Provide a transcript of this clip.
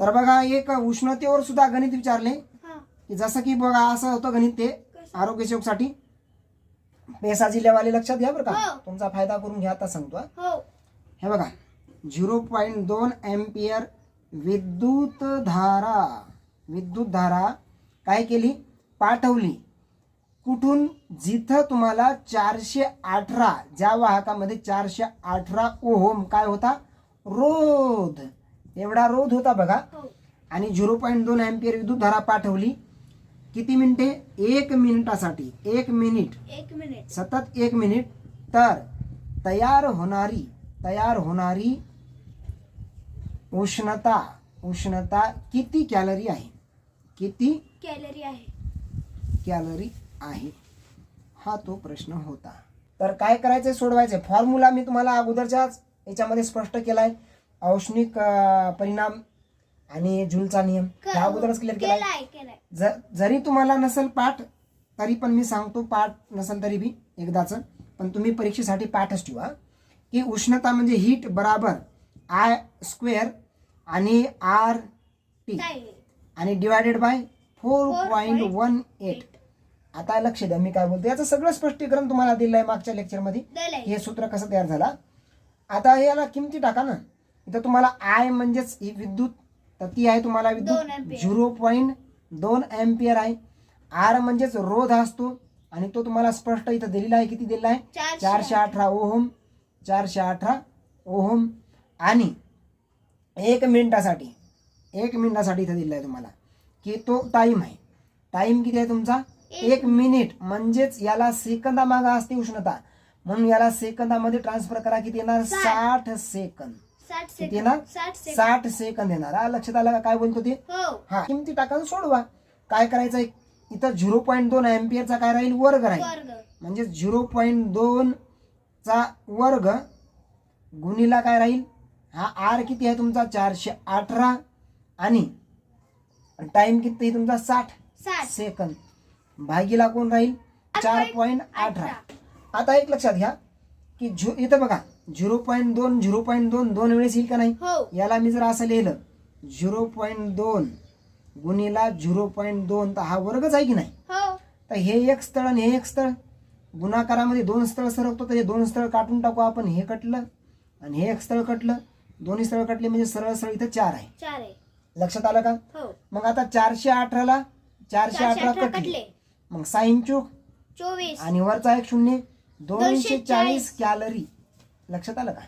तर बघा एक उष्णतेवर सुद्धा गणित विचारले. हा. की जसं की बघा असं होतं गणित ते आरोग्य सेवकसाठी. पेसा जिल्ह्यावाले लक्षात घ्या बरं का. हो. तुमचा फायदा करून घ्या आता सांगतो हा. हो. हे बघा झिरो पॉईंट दोन एम्पियर विद्युत धारा विद्युत धारा काय केली? पाठवली. कुठून? जिथं तुम्हाला चारशे अठरा ज्या वाहकामध्ये चारशे अठरा ओहम काय होता? रोध. एवढा रोध होता बघा. हो. आणि झिरो पॉईंट दोन एम्पियर विद्युत धारा पाठवली. किती मिनिटे? एक मिनिटासाठी. एक मिनिट. एक मिनिट. सतत एक मिनिट. तर तयार होणारी तयार होणारी उष्णता उष्णता किती कॅलरी आहे? किती कॅलरी आहे. कॅलरी आहे? हा तो प्रश्न होता. तर काय करायचं सोडवायचं फॉर्म्युला मी तुम्हाला अगोदरच्याच याच्यामध्ये स्पष्ट केलाय. औष्णिक परिणाम आणि झुलचा नियम. ह्या अगोदरच क्लिअर ज- जरी तुम्हाला नसेल पाठ तरी पण मी सांगतो पाठ नसेल तरी बी एकदाच. पण तुम्ही परीक्षेसाठी पाठच ठेवा. की उष्णता म्हणजे हीट बराबर आय स्क्वेअर आणि आर टी आणि divided by four point one eight आता लक्ष द्या मी काय बोलतो? याचं सगळं स्पष्टीकरण तुम्हाला दिलं आहे मागच्या लेक्चरमध्ये हे सूत्र कसं तयार झाला? आता याला किमती टाका ना. इथं तुम्हाला आय म्हणजेच ही विद्युत तर ती आहे तुम्हाला विद्युत. झिरो पॉईंट दोन एम्पियर आहे. आर म्हणजेच रोध असतो. आणि तो तुम्हाला स्पष्ट इथं दिलेला आहे. किती दिलेला आहे? चारशे अठरा ओहम. चारशे अठरा ओहम. आणि एक मिनिटासाठी एक मिनिटासाठी इथं दिलेला आहे तुम्हाला की तो टाइम आहे. टाइम किती आहे तुमचा? एक मिनिट म्हणजेच याला सेकंदामागं असते उष्णता. म्हणून याला सेकंदामध्ये ट्रान्सफर करा. किती येणार. साठ. सेकंद साठ किती येणार? साठ सेकंद साठ सेकंद येणार. हा, लक्षात आलं का? काय बोलतो ते हो. हा किमती टाका सोडवा. काय करायचं? इथं झिरो पॉईंट दोन एम्पियरचा काय राहील? वर्ग राहील. वर्ग. म्हणजे झिरो पॉईंट दोन चा वर्ग गुणीला काय राहील? हा आर किती आहे तुमचा? चारशे अठरा. आणि टाइम किती आहे तुमचा? साठ साठ. सेकंद भागीला कोण राहील? चार पॉईंट अठरा. आता एक लक्षात घ्या की झु इथं बघा. झिरो पॉईंट दोन झिरो पॉईंट दोन दोन वेळेस येईल का नाही? हो. याला मी जर असं लिहिलं झिरो पॉईंट दोन गुणीला झिरो पॉईंट दोन तर हा वर्गच आहे की नाही? हो. तर हे एक स्थळ आणि हे एक स्थळ गुणाकारामध्ये दोन स्थळ सरकतो तर हे दोन स्थळ काढून टाकू आपण हे कटलं आणि हे एक स्थळ कटलं. दोन्ही स्थळ कटले म्हणजे सरळ सरळ इथं चार आहे. लक्षात आलं का? हो. मग आता चारशे अठराला चारशे अठरा कटले. मग साईन चूक चोवीस. आणि वरचा एक शून्य दोनशे चाळीस. कॅलरी. लक्षात आलं का?